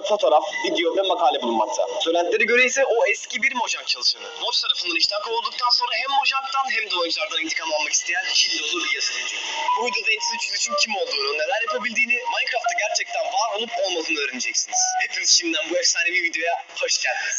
fotoğraf, video ve makale bulunmakta. Söylentilere göre ise o eski bir Mojang çalışanı. Moj tarafından işten kovulduktan sonra hem Mojang'dan hem de oyunculardan intikam almak isteyen Çillolu bir yazılımcı. Bu videoda Entity 303'ün kim olduğunu, neler yapabildiğini, Minecraft'ta gerçekten var olup olmadığını öğreneceksiniz. Hepiniz şimdiden bu efsanevi videoya hoş geldiniz.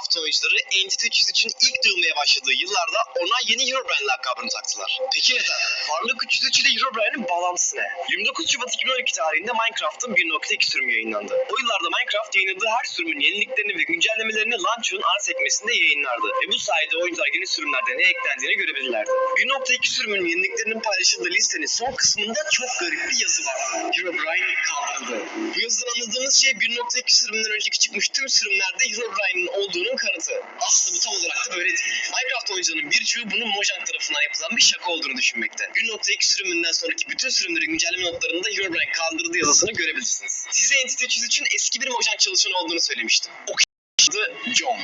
Minecraft oyuncuları Entity 303'ün ilk duyulmaya başladığı yıllarda ona yeni Herobrine lakabını taktılar. Peki neden? Varlık 303 ile Herobrine'in bağlantısı ne? 29 Şubat 2012 tarihinde Minecraft'ın 1.2 sürümü yayınlandı. O yıllarda Minecraft yayınladığı her sürümün yeniliklerini ve güncellemelerini Launch'un ana sekmesinde yayınlardı. Ve bu sayede oyuncular yeni sürümlerde ne eklendiğini görebilirlerdi. 1.2 sürümün yeniliklerinin paylaşıldığı listenin son kısmında çok garip bir yazı vardı. Herobrine kaldırıldı. Bu yazıdan anladığımız şey 1.2 sürümünden önceki çıkmış tüm sürümlerde Herobrine'in olduğunun kanıtı. Aslında bu tam olarak da böyle değil. Minecraft oyuncularının birçoğu bunun Mojang tarafından yapılan bir şaka olduğunu düşünmekte. 1.2 sürümünden sonraki bütün sürümlerin güncelleme notlarında Herobrine kaldırdığı yazısını görebilirsiniz. Size Entity 303'ün eski bir Mojang çalışanı olduğunu söylemiştim. O John.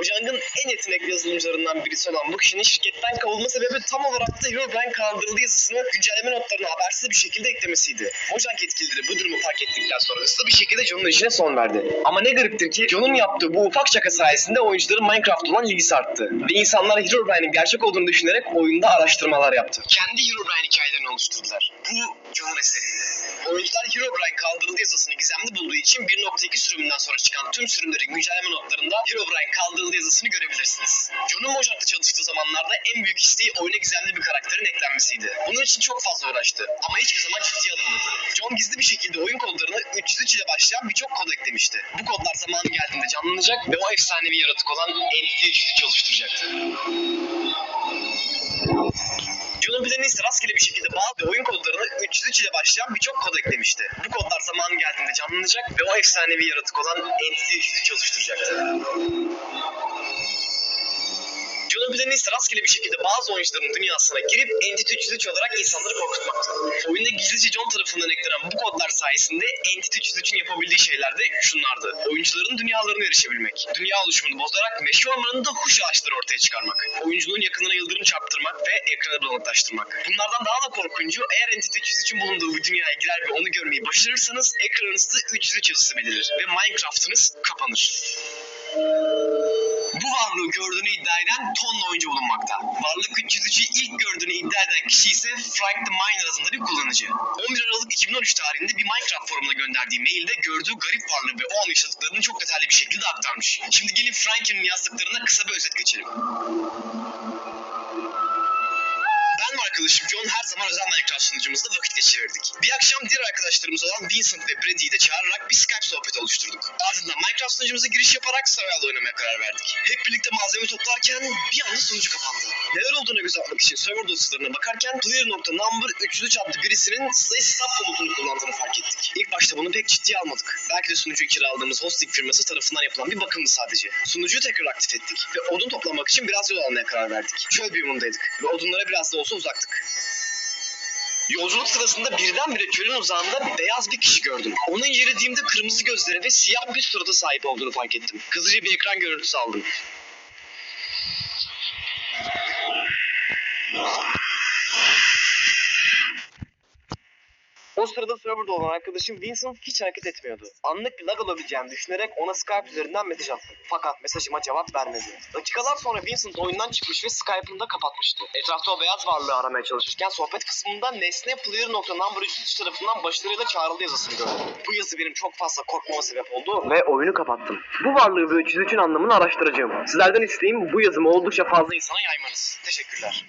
Mojang'ın en yetenekli yazılımcılarından birisi olan bu kişinin şirketten kovulma sebebi tam olarak da Herobrine kaldırıldı yazısını güncelleme notlarına habersiz bir şekilde eklemesiydi. Mojang yetkilileri bu durumu fark ettikten sonra hızlı bir şekilde John'un işine son verdi. Ama ne gariptir ki John'un yaptığı bu ufak şaka sayesinde oyuncuların Minecraft olan ilgisi arttı. Ve insanlar Herobrine'in gerçek olduğunu düşünerek oyunda araştırmalar yaptı. Kendi Herobrine hikayelerini oluşturdular. Bu John'un eseriydi. Oyuncular Herobrine kaldırıldı yazısını gizemli bulduğu için 1.2 sürümünden sonra çıkan tüm sürümlerin güncelleme notlarında Herobrine kaldırıldı yazısını görebilirsiniz. John'un Mojang'da çalıştığı zamanlarda en büyük isteği oyuna gizemli bir karakterin eklenmesiydi. Bunun için çok fazla uğraştı ama hiçbir zaman ciddiye alınmadı. John gizli bir şekilde oyun kodlarına 303 ile başlayan birçok kod eklemişti. Bu kodlar zamanı geldiğinde canlanacak ve o efsanevi yaratık olan Entity 303 ise rastgele bir şekilde bazı oyun kodlarına 303 ile başlayan birçok kod eklemişti. Bu kodlar zamanı geldiğinde canlanacak ve o efsanevi yaratık olan Entity 303 oluşturacaktı. John'un planı ise rastgele bir şekilde bazı oyuncuların dünyasına girip Entity 303 olarak insanları korkutmaktı. Oyunda gizlice John tarafından eklenen bu kodlar sayesinde Entity 303'ün yapabildiği şeyler de şunlardı. Oyuncuların dünyalarına erişebilmek, dünya oluşumunu bozarak meşe ormanında huş ağaçları ortaya çıkarmak, oyuncunun yakınına yıldırım çarptırmak ve ekranı bulanıklaştırmak. Bunlardan daha da korkuncu eğer Entity 303'ün bulunduğu bu dünyaya girer ve onu görmeyi başarırsanız ekranınızda 303 yazısı belirir ve Minecraft'ınız kapanır. Bu varlığı gördüğünü iddia eden tonla oyuncu bulunmakta. Varlık 303'ü ilk gördüğünü iddia eden kişi ise Frank the Miner adında bir kullanıcı. 11 Aralık 2013 tarihinde bir Minecraft forumuna gönderdiği mailde gördüğü garip varlığı ve o an yaşadıklarını çok detaylı bir şekilde aktarmış. Şimdi gelin Frank'in yazdıklarına kısa bir özet geçelim. Arkadaşım John her zaman özel Minecraft sunucumuzda vakit geçirirdik. Bir akşam diğer arkadaşlarımız olan Vincent ve Brady'yi de çağırarak bir Skype sohbeti oluşturduk. Ardından Minecraft sunucumuza giriş yaparak Survival oynamaya karar verdik. Hep birlikte malzeme toplarken bir anda sunucu kapandı. Neler olduğuna göz atmak için server dosyalarına bakarken player.number 303 adlı birisinin slash stop komutunu kullandığını fark ettik. İlk başta bunu pek ciddiye almadık. Belki de sunucuyu kiraladığımız hosting firması tarafından yapılan bir bakımdı sadece. Sunucuyu tekrar aktif ettik ve odun toplamak için biraz yol almaya karar verdik. Çöl biyomunundaydık ve odunlara biraz da olsa uzaktık. Yolculuk sırasında birdenbire çölün uzağında beyaz bir kişi gördüm. Onun yürüdüğümde kırmızı gözlere ve siyah bir surata sahip olduğunu fark ettim. Hızlıca bir ekran görüntüsü aldım. Sırada serverda olan arkadaşım Vincent hiç hareket etmiyordu. Anlık bir lag olabileceğini düşünerek ona Skype üzerinden mesaj attım. Fakat mesajıma cevap vermedi. Dakikalar sonra Vincent oyundan çıkmış ve Skype'ını da kapatmıştı. Etrafta o beyaz varlığı aramaya çalışırken sohbet kısmında nesne player.number 303 tarafından başarıyla çağrıldı yazısını gördüm. Bu yazı benim çok fazla korkmama sebep oldu ve oyunu kapattım. Bu varlığı ve 303'ün anlamını araştıracağım. Sizlerden isteğim bu yazımı oldukça fazla insana yaymanız. Teşekkürler.